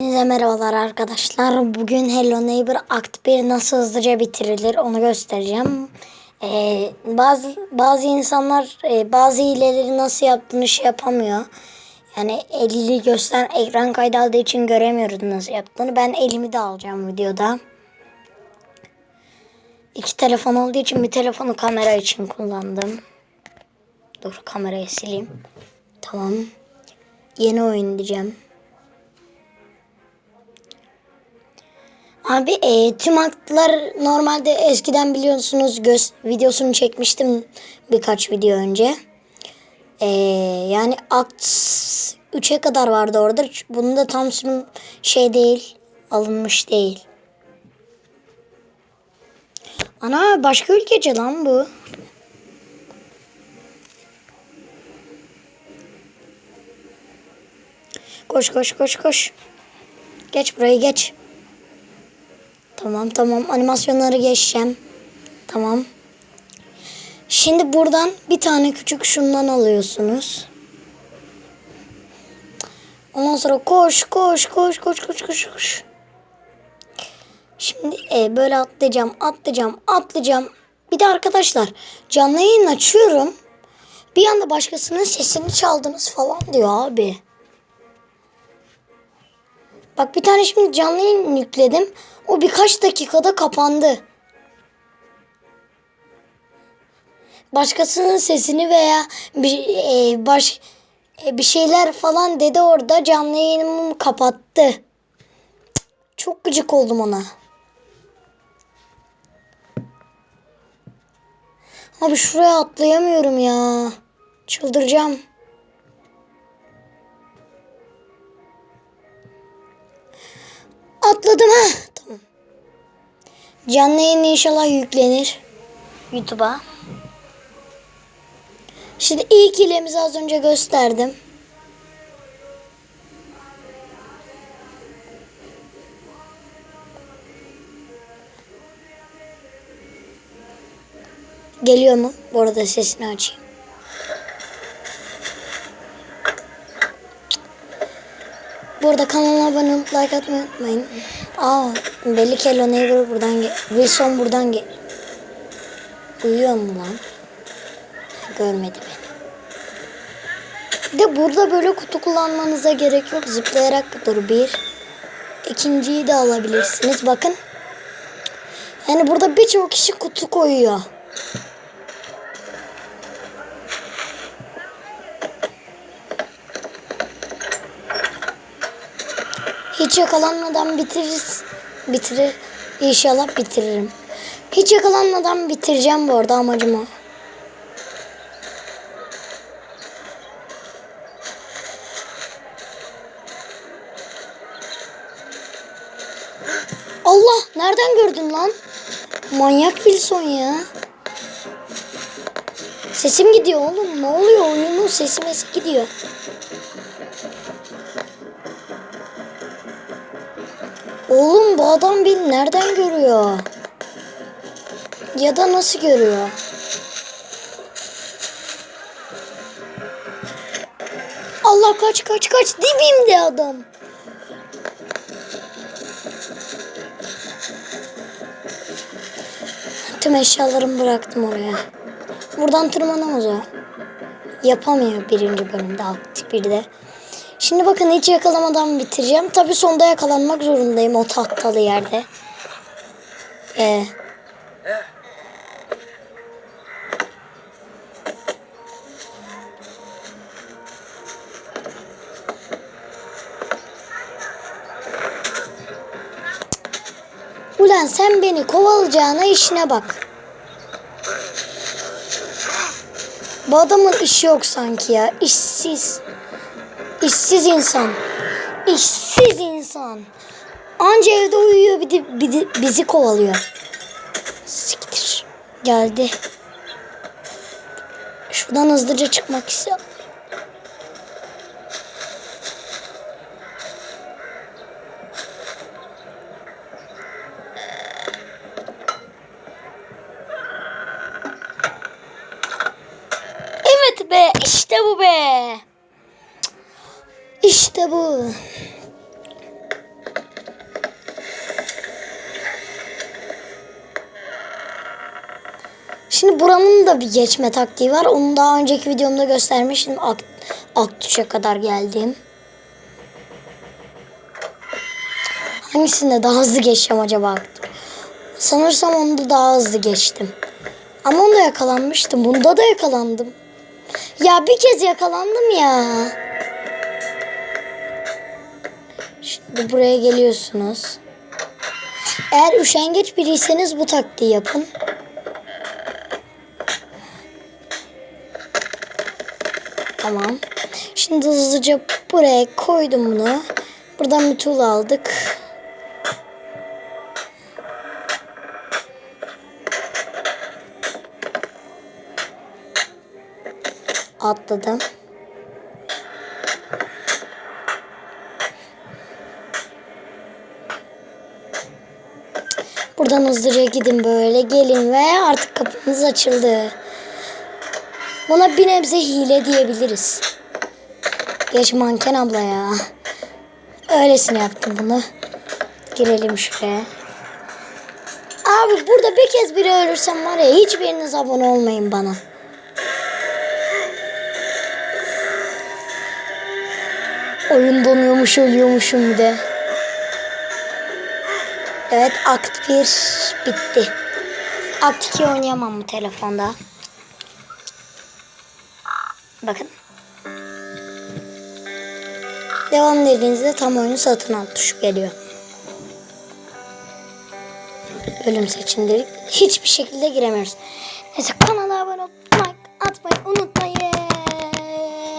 Hepinize merhabalar arkadaşlar. Bugün Hello Neighbor Act 1 nasıl hızlıca bitirilir onu göstereceğim. Ee, bazı bazı insanlar e, bazı hileleri nasıl yaptığını şey yapamıyor. Yani elini göster ekran kaydı aldığı için göremiyoruz nasıl yaptığını. Ben elimi de alacağım videoda. İki telefon olduğu için bir telefonu kamera için kullandım. Dur kamerayı sileyim. Tamam. Yeni oyun diyeceğim. Abi e, tüm aktlar normalde eskiden biliyorsunuz göz videosunu çekmiştim birkaç video önce. E, yani akt 3'e kadar vardı orada. Bunun da tam sürüm şey değil alınmış değil. Ana başka ülkece lan bu. Koş koş koş koş. Geç burayı geç. Tamam tamam animasyonları geçeceğim. Tamam. Şimdi buradan bir tane küçük şundan alıyorsunuz. Ondan sonra koş koş koş koş koş koş koş. Şimdi e, böyle atlayacağım atlayacağım atlayacağım. Bir de arkadaşlar canlı yayın açıyorum. Bir anda başkasının sesini çaldınız falan diyor abi. Bak bir tane şimdi canlı yayın yükledim. O birkaç dakikada kapandı. Başkasının sesini veya bir e, baş e, bir şeyler falan dedi orada canlı yayınımı kapattı. Çok gıcık oldum ona. Abi şuraya atlayamıyorum ya. Çıldıracağım. Atladım ha. Tamam. Canlı yayın inşallah yüklenir. YouTube'a. Şimdi ilk hilemizi az önce gösterdim. Geliyor mu? Bu arada sesini açayım. Bu arada kanala abone olup like atmayı unutmayın. Aa, belli ki Hello Neighbor buradan. Wilson buradan gel. Uyuyor mu lan? Görmedi beni. De burada böyle kutu kullanmanıza gerek yok. Zıplayarak dur bir. İkinciyi de alabilirsiniz. Bakın. Yani burada birçok kişi kutu koyuyor. Hiç yakalanmadan bitiririz. Bitirir. İnşallah bitiririm. Hiç yakalanmadan bitireceğim bu arada amacım o. Allah nereden gördün lan? Manyak Wilson ya. Sesim gidiyor oğlum. Ne oluyor? Oyunun sesi mesi gidiyor. Oğlum bu adam beni nereden görüyor? Ya da nasıl görüyor? Allah kaç kaç kaç dibimde adam. Tüm eşyalarımı bıraktım oraya. Buradan tırmanamaz o. Yapamıyor birinci bölümde aktif bir de. Şimdi bakın hiç yakalamadan bitireceğim. Tabi sonda yakalanmak zorundayım o tahtalı yerde. Ee, Ulan sen beni kovalayacağına işine bak. Bu adamın işi yok sanki ya. İşsiz. İşsiz insan. İşsiz insan. Anca evde uyuyor bir de, bir de bizi kovalıyor. Siktir. Geldi. Şuradan hızlıca çıkmak istiyorum. Bu. Şimdi buranın da bir geçme taktiği var. Onu daha önceki videomda göstermiştim. Ak kadar geldim. Hangisinde daha hızlı geçeceğim acaba? Sanırsam onda daha hızlı geçtim. Ama onda yakalanmıştım. Bunda da yakalandım. Ya bir kez yakalandım ya. Şimdi buraya geliyorsunuz. Eğer üşengeç biriyseniz bu taktiği yapın. Tamam. Şimdi hızlıca buraya koydum bunu. Buradan bir tuğla aldık. Atladım. Buradan hızlıca gidin böyle gelin ve artık kapınız açıldı. Buna bir nebze hile diyebiliriz. Geç manken abla ya. Öylesine yaptım bunu. Girelim şuraya. Abi burada bir kez biri ölürsem var ya hiçbiriniz abone olmayın bana. Oyun donuyormuş ölüyormuşum bir de. Evet akt 1 bitti. Akt 2 oynayamam bu telefonda. Bakın. Devam dediğinizde tam oyunu satın al tuşu geliyor. Bölüm seçin dedik. Hiçbir şekilde giremiyoruz. Neyse kanala